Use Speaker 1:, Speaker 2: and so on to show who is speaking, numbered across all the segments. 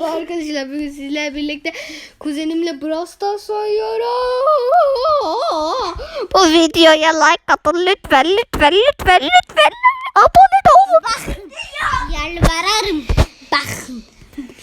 Speaker 1: Merhaba arkadaşlar. Bugün sizlerle birlikte kuzenimle Brawl Stars oynuyoruz.
Speaker 2: Bu videoya like atın lütfen lütfen lütfen lütfen. Abone de olun.
Speaker 3: Yalvarırım. Bakın.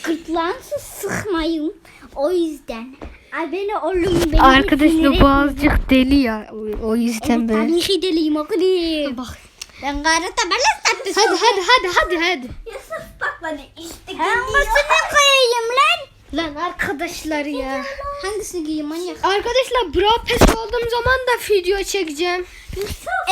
Speaker 3: Gırtlağınızı sıkmayın. O yüzden. Abone olun. Beni
Speaker 1: Arkadaşlar bu azıcık deli ya. O, o yüzden böyle.
Speaker 3: Tabii ki deliyim okulum.
Speaker 1: Bak.
Speaker 3: Ben gayret taberle sattım.
Speaker 1: Hadi hadi hadi hadi hadi.
Speaker 3: Yusuf bak bana işte Hangisini koyayım lan?
Speaker 1: Lan arkadaşlar ya.
Speaker 3: Hangisini giyeyim manyak?
Speaker 1: Arkadaşlar Brawl Pass olduğum zaman da video çekeceğim.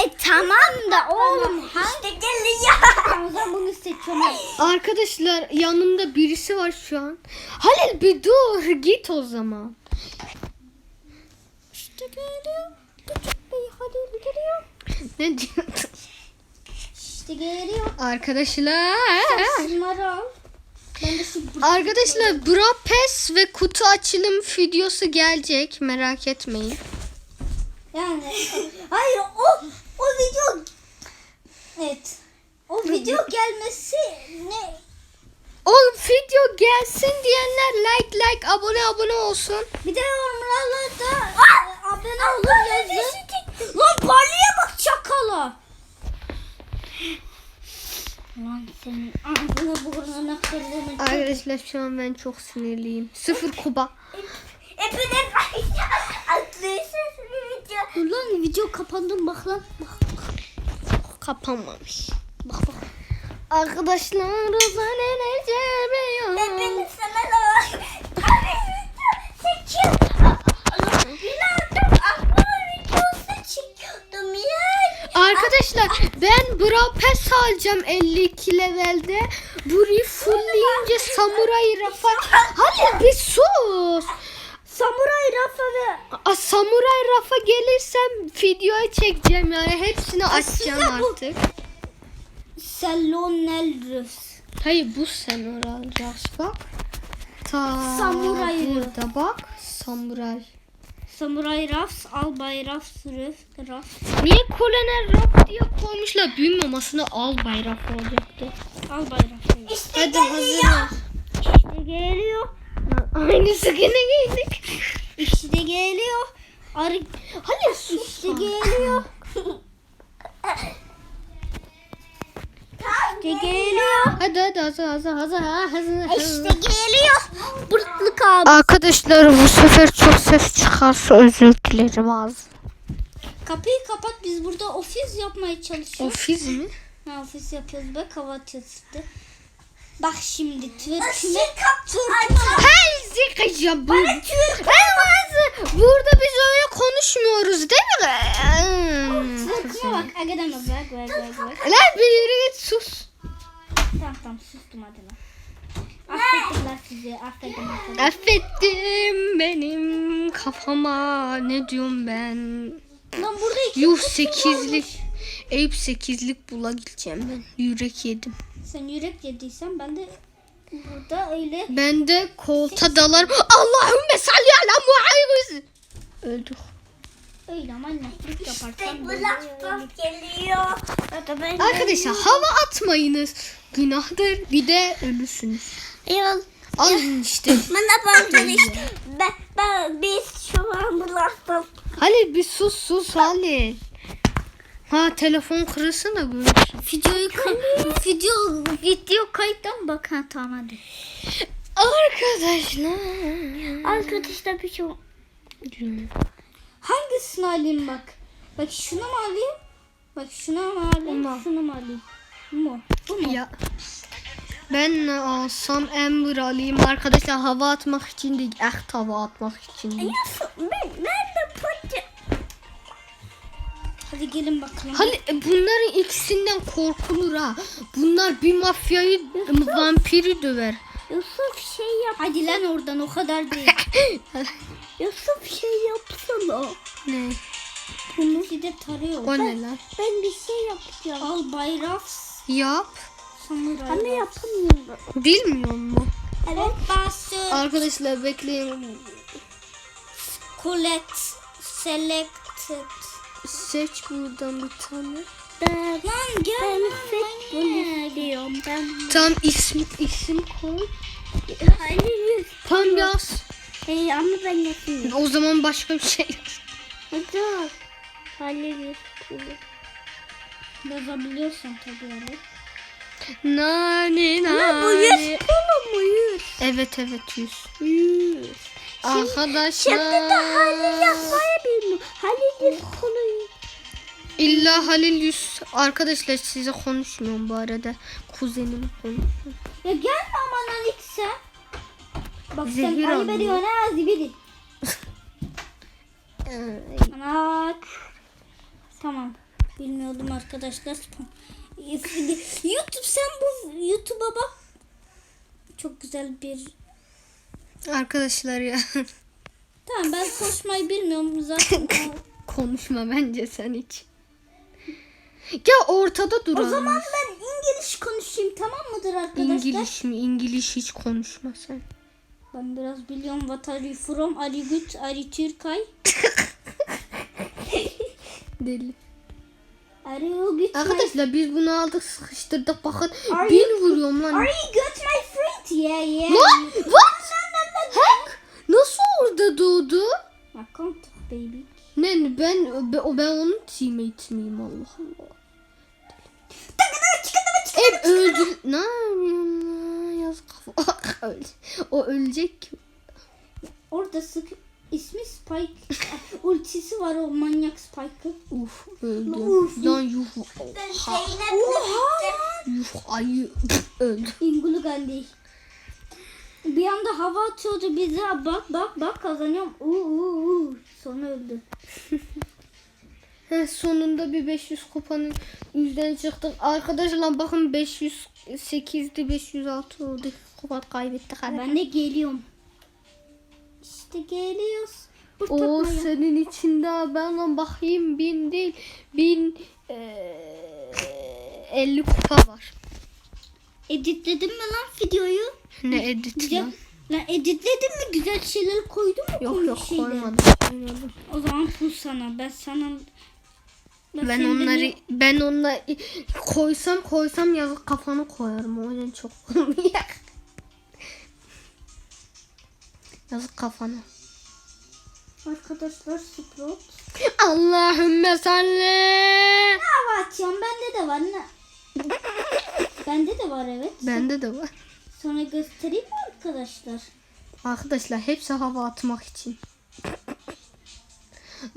Speaker 3: E tamam da oğlum. İşte geliyor. O zaman bunu seçiyorum.
Speaker 1: Arkadaşlar yanımda birisi var şu an. Halil bir dur git o zaman.
Speaker 3: İşte geliyor. Küçük bey hadi geliyor.
Speaker 1: Ne diyorsun?
Speaker 3: İşte geliyor.
Speaker 1: Arkadaşlar.
Speaker 3: Şunları al. Ben de şu
Speaker 1: Arkadaşlar Brawl Pass ve kutu açılım videosu gelecek. Merak etmeyin.
Speaker 3: Yani hayır o o video evet o video gelmesi ne
Speaker 1: O video gelsin diyenler like like abone abone olsun.
Speaker 3: bir de yorumlarda da e, abone olun yazın. Lan parlıya bak çakala. Lan senin burnuna.
Speaker 1: Arkadaşlar şu an ben çok sinirliyim. Sıfır kuba.
Speaker 3: Hepiniz Dur lan video kapandı bak lan. Bak bak.
Speaker 1: Kapanmamış.
Speaker 3: Bak bak.
Speaker 1: Arkadaşlar enerji
Speaker 3: Hepiniz sana da seçiyorum. Bilal'cim aklıma videosu çekiyordum ya.
Speaker 1: Arkadaşlar Pass alacağım 52 levelde. Burayı fullleyince Samuray Rafa. Hadi bir sus.
Speaker 3: Samuray Rafa ve
Speaker 1: Aa, Samuray Rafa gelirsem videoya çekeceğim yani hepsini açacağım
Speaker 3: bu-
Speaker 1: artık.
Speaker 3: Salonelrus.
Speaker 1: Hayır bu Samuray Rafa bak. Ta
Speaker 3: Samuray
Speaker 1: burada bak Samuray.
Speaker 3: Samuray Rafs, Albay Rafs, Rıf, Rafs.
Speaker 1: Niye Kolonel Raf diye koymuşlar? Büyümem aslında al bayrak olacaktı.
Speaker 3: Albay Rafs. İşte
Speaker 1: Hadi hazırla.
Speaker 3: İşte geliyor.
Speaker 1: Aynısı gene giydik.
Speaker 3: İşte geliyor. Arı
Speaker 1: Hadi sus.
Speaker 3: işte geliyor. İşte geliyor.
Speaker 1: Hadi hadi hazır hazır hazır hazır.
Speaker 3: İşte geliyor. Bırtlık abi.
Speaker 2: Arkadaşlar bu sefer çok ses çıkarsa özür dilerim az.
Speaker 3: Kapıyı kapat biz burada ofis yapmaya çalışıyoruz.
Speaker 1: Ofis mi?
Speaker 3: Ha, ofis yapıyoruz be kapatıyoruz işte. Bak şimdi Türk'üne Türk'üne
Speaker 1: Her zikacı bu. Burada biz öyle konuşmuyoruz değil mi?
Speaker 3: Türk'üne bak. Aga deme bak bak bak bak.
Speaker 1: Lan bir yürü git sus.
Speaker 3: Tamam tamam sustum hadi lan. Affettim lan sizi affettim affettim.
Speaker 1: Affettim benim kafama ne diyorum ben.
Speaker 3: Lan burada iki
Speaker 1: Yuh
Speaker 3: kutu
Speaker 1: sekizlik.
Speaker 3: varmış.
Speaker 1: Eyüp sekizlik bula gideceğim ben. Yürek yedim.
Speaker 3: Sen yürek yediysen ben de burada öyle
Speaker 1: Ben de kolta dalarım. Allahümme salli ala Muhammed. Öldük.
Speaker 3: öyle manyaklık yaparsan böyle öyle.
Speaker 2: geliyor. Ben
Speaker 1: Arkadaşlar hava atmayınız. Günahtır. Bir de ölüsünüz.
Speaker 2: Yol.
Speaker 1: Alın işte.
Speaker 2: Bana bakın işte. Ben, ben, biz şu an bulaştım.
Speaker 1: Halil bir sus sus Halil. Ha telefon kırılsın da görürsün.
Speaker 3: Videoyu video video kayıttan bak ha tamam hadi.
Speaker 1: Arkadaşlar.
Speaker 2: Arkadaşlar bir şey
Speaker 3: Hangisini alayım bak. Bak şunu mu alayım? Bak şunu mu alayım? Şunu mu alayım? Mu? Bu mu?
Speaker 1: Ya. Ben ne alsam Ember alayım arkadaşlar hava atmak için değil. Echt hava atmak için değil.
Speaker 2: Ben, ben de pati.
Speaker 3: Hadi gelin bakalım.
Speaker 1: Halil e, bunların ikisinden korkulur ha. Bunlar bir mafyayı vampiri döver.
Speaker 2: Yusuf şey yap.
Speaker 3: Hadi lan oradan o kadar değil.
Speaker 2: Yusuf şey yapsana.
Speaker 1: ne?
Speaker 3: İkisi de tarıyor.
Speaker 1: O ne lan?
Speaker 2: Ben bir şey yapacağım.
Speaker 3: Al bayrak
Speaker 1: Yap.
Speaker 3: samuray.
Speaker 2: Ama yapamıyorum.
Speaker 1: Bilmiyor mu?
Speaker 3: Evet. Bastır.
Speaker 1: Arkadaşlar bekleyin.
Speaker 3: Collect. Selected.
Speaker 1: Seç buradan bir tane.
Speaker 3: Lan gel. Ben futbol istiyorum. Ben
Speaker 1: Tam isim isim koy.
Speaker 3: Halil
Speaker 1: Tam yaz.
Speaker 3: Hey ama ben yapayım.
Speaker 1: O zaman başka bir şey yaz.
Speaker 3: Hadi. Halil Yazabiliyorsun tabii öyle.
Speaker 1: Nani nani.
Speaker 3: Ama bu yüz kolu mu yüz?
Speaker 1: Evet evet yüz.
Speaker 3: Yüz.
Speaker 1: Arkadaşlar.
Speaker 3: Şimdi de Halil yapmayı bilmiyor. Halil yüz kolu
Speaker 1: İlla Halil yüz. Arkadaşlar size konuşmuyorum bu arada. Kuzenim konuşuyor.
Speaker 3: Ya gelme aman Alik sen. Bak sen
Speaker 1: Zehir
Speaker 3: Ali
Speaker 1: alıyor.
Speaker 3: veriyor ne zibidi. Ana. Tamam. Bilmiyordum arkadaşlar. YouTube sen bu YouTube'a bak. Çok güzel bir
Speaker 1: Arkadaşlar ya.
Speaker 3: Tamam ben koşmayı bilmiyorum zaten.
Speaker 1: Konuşma bence sen hiç. Ya ortada dur.
Speaker 3: o zaman ben İngiliz konuşayım tamam mıdır arkadaşlar?
Speaker 1: İngiliz mi? İngiliz hiç konuşma sen.
Speaker 3: Ben biraz biliyorum. What are you from? Are you good? Are you Türkay?
Speaker 1: Deli.
Speaker 3: Are you good?
Speaker 1: Arkadaşlar biz bunu aldık sıkıştırdık bakın.
Speaker 3: Are
Speaker 1: bin
Speaker 3: you-
Speaker 1: vuruyorum lan.
Speaker 3: Are you good my friend? Yeah yeah.
Speaker 1: Lan what? Hack? Nasıl orada doğdu?
Speaker 3: I can't talk baby.
Speaker 1: Ne ben ben, ben onun teammate miyim Allah Allah. Hep öldü. Ne yapıyorsun? Yazık kafa. O ölecek.
Speaker 3: Orada sık ismi Spike. Ultisi var o manyak Spike'ı.
Speaker 1: Uf öldü.
Speaker 3: Uf.
Speaker 1: Lan yuh. Oha.
Speaker 3: Oha!
Speaker 1: Yuh ayı öldü.
Speaker 3: İngulu Gandhi. Bir anda hava atıyordu bize. Bak bak bak kazanıyorum. Uuu uu, uu. Sonra öldü.
Speaker 1: Heh, sonunda bir 500 kupanın yüzden çıktık. Arkadaşlar bakın 508'di 506 oldu. Kupa kaybettik.
Speaker 3: Ben de geliyorum. İşte geliyoruz.
Speaker 1: O senin içinde ben lan bakayım bin değil bin eee, 50 kupa var.
Speaker 3: Editledin mi lan videoyu?
Speaker 1: Ne edit
Speaker 3: Güzel.
Speaker 1: lan?
Speaker 3: Lan editledin mi? Güzel şeyler koydun mu?
Speaker 1: Yok
Speaker 3: komik
Speaker 1: yok
Speaker 3: şeyler?
Speaker 1: koymadım. koymadım.
Speaker 3: O zaman bu sana. Ben sana...
Speaker 1: Ben
Speaker 3: senden
Speaker 1: onları ben onları koysam koysam yazık kafanı koyarım. O yüzden çok komik. Yazık kafana.
Speaker 3: Arkadaşlar Sprout.
Speaker 1: Allahümme salli.
Speaker 3: Hava açıyorum. Bende de var. Ne? Bende de var evet.
Speaker 1: Bende de var.
Speaker 3: Sonra göstereyim mi arkadaşlar?
Speaker 1: Arkadaşlar hepsi hava atmak için.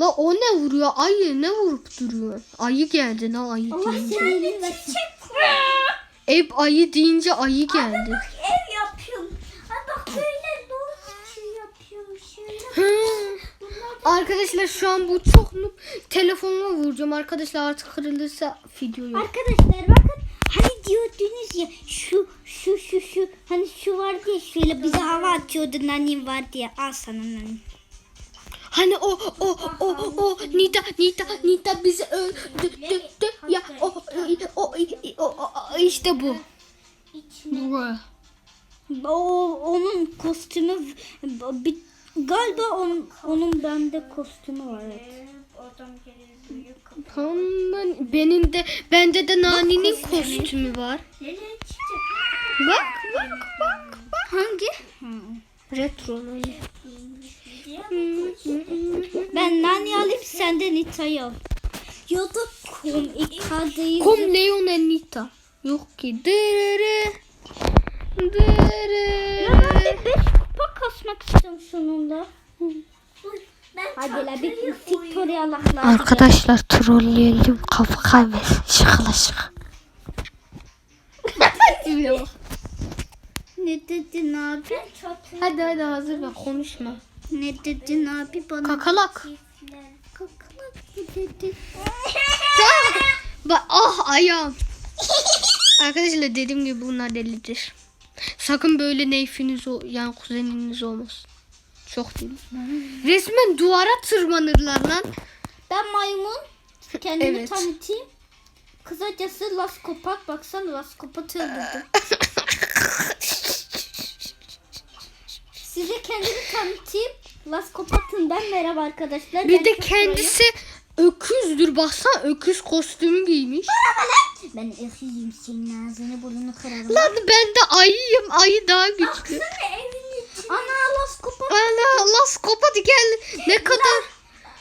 Speaker 1: La o ne vuruyor? Ayı ne vurup duruyor? Ayı geldi ne ayı
Speaker 3: Allah
Speaker 1: deyince.
Speaker 3: seni versin.
Speaker 1: Hep ayı deyince ayı geldi.
Speaker 3: Ev yapıyorum. Ay bak böyle doğru şey yapıyorum. Şöyle.
Speaker 1: Hı. Arkadaşlar şu an bu çok noob. Telefonuma vuracağım. Arkadaşlar artık kırılırsa video yok.
Speaker 3: Arkadaşlar bakın hani diyordunuz ya şu şu şu şu hani şu var diye şöyle bize hava atıyordu nanim var diye al sana nanim.
Speaker 1: Hani o o o o Nita Nita Nita bizi öldürdü ya o, o, o işte bu. Bu.
Speaker 3: O onun kostümü bir, galiba onun, onun bende kostümü var evet.
Speaker 1: Tamam ben- benim de bende de Nani'nin kostümü var. Bak bak bak bak.
Speaker 3: Hangi?
Speaker 1: Retro Nani.
Speaker 3: Ben Nani alayım sen de Nita'yı al. Ya da komik kadıyı.
Speaker 1: Kom Leon Nita. Yok ki. Dırırı. Dırırı.
Speaker 3: Ya ben de 5 kupa kasmak istiyorum sonunda. Hadi la bir Victoria Allah'la.
Speaker 2: Arkadaşlar trolleyelim kafa kaybetsin şakala şaka.
Speaker 3: Ne dedin abi?
Speaker 1: Hadi hadi hazır ver konuşma.
Speaker 3: Ne dedin abi bana?
Speaker 1: Kakalak.
Speaker 3: Kakalak mı dedin?
Speaker 1: Bak ah ayağım. Arkadaşlar dediğim gibi bunlar delidir. Sakın böyle neyfiniz o yani kuzeniniz olmasın. Çok deli. Resmen duvara tırmanırlar lan.
Speaker 3: Ben maymun. Kendimi
Speaker 1: Evet.
Speaker 3: tanıtayım. Kısacası Las Kopat. Baksana Las Kopat öldürdüm. Size kendimi tanıtayım. Las Kopat'ın ben merhaba arkadaşlar.
Speaker 1: Bir
Speaker 3: Ben
Speaker 1: de kendisi öküzdür. Baksana öküz kostümü giymiş.
Speaker 3: Ben öküzüm senin ağzını burnunu kırarım.
Speaker 1: Lan ben de ayıyım. Ayı daha güçlü.
Speaker 3: Ana las kopar.
Speaker 1: Ana las kopadi gel. Ne kadar.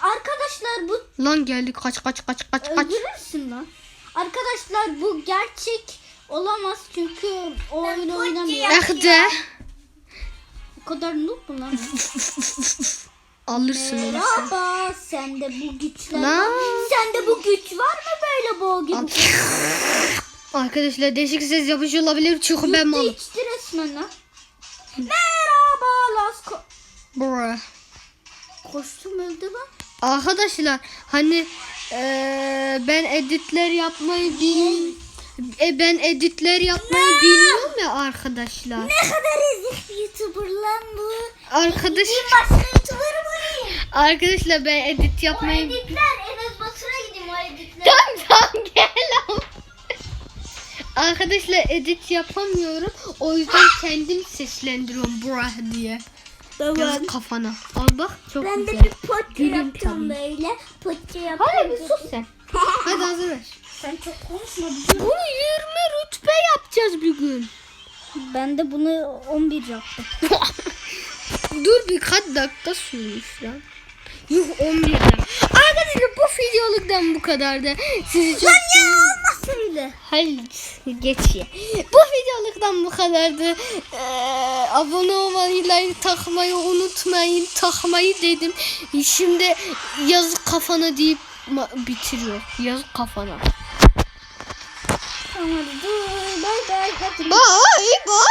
Speaker 3: Arkadaşlar bu
Speaker 1: Lan geldi kaç kaç kaç kaç kaç.
Speaker 3: öldürürsün lan. Arkadaşlar bu gerçek olamaz çünkü o oyun oynamıyor.
Speaker 1: Eh de.
Speaker 3: O kadar noob mu lan?
Speaker 1: Alırsın onu.
Speaker 3: Merhaba sende bu güçler
Speaker 1: Lan.
Speaker 3: var. Sende bu güç var mı böyle boğ gibi?
Speaker 1: Arkadaşlar değişik ses yapmış olabilir çünkü ben malım.
Speaker 3: İçti resmen lan. Merhaba Lasko.
Speaker 1: Bruh.
Speaker 3: Kostüm öldü lan.
Speaker 1: Arkadaşlar hani eee, ben editler yapmayı bil e, ben editler yapmayı bilmiyorum ya arkadaşlar.
Speaker 3: Ne kadar ezik bir YouTuber lan bu.
Speaker 1: Arkadaş
Speaker 3: Başka YouTuber mı?
Speaker 1: Arkadaşlar ben edit yapmayı
Speaker 3: Editler Enes Batur'a gideyim o editler.
Speaker 1: Tamam tamam gel. Arkadaşlar edit yapamıyorum. O yüzden kendim seslendiriyorum brah diye. Yaz kafana. Al bak çok
Speaker 3: Ben de
Speaker 1: güzel.
Speaker 3: bir potça
Speaker 1: Gülüm
Speaker 3: yapacağım
Speaker 1: tabii.
Speaker 3: böyle. Potça yapacağım.
Speaker 1: Hadi bir sus sen. Hadi hazır ver.
Speaker 3: Sen çok konuşma.
Speaker 1: Bunu 20 rütbe yapacağız bir gün.
Speaker 3: Ben de bunu 11 yaptım.
Speaker 1: Dur birkaç dakika sürmüş lan. Yuh 11 dakika. Arkadaşlar bu videoluktan bu kadardı. Sizi çok
Speaker 3: Olmaz öyle.
Speaker 1: Hayır geç ya. Bu videoluktan bu kadardı. Ee, abone olmayı, like takmayı unutmayın. Takmayı dedim. Şimdi yazık kafana deyip bitiriyor. Yazık kafana.
Speaker 3: Tamam dur. Bay. Hadi.
Speaker 1: Bye bye.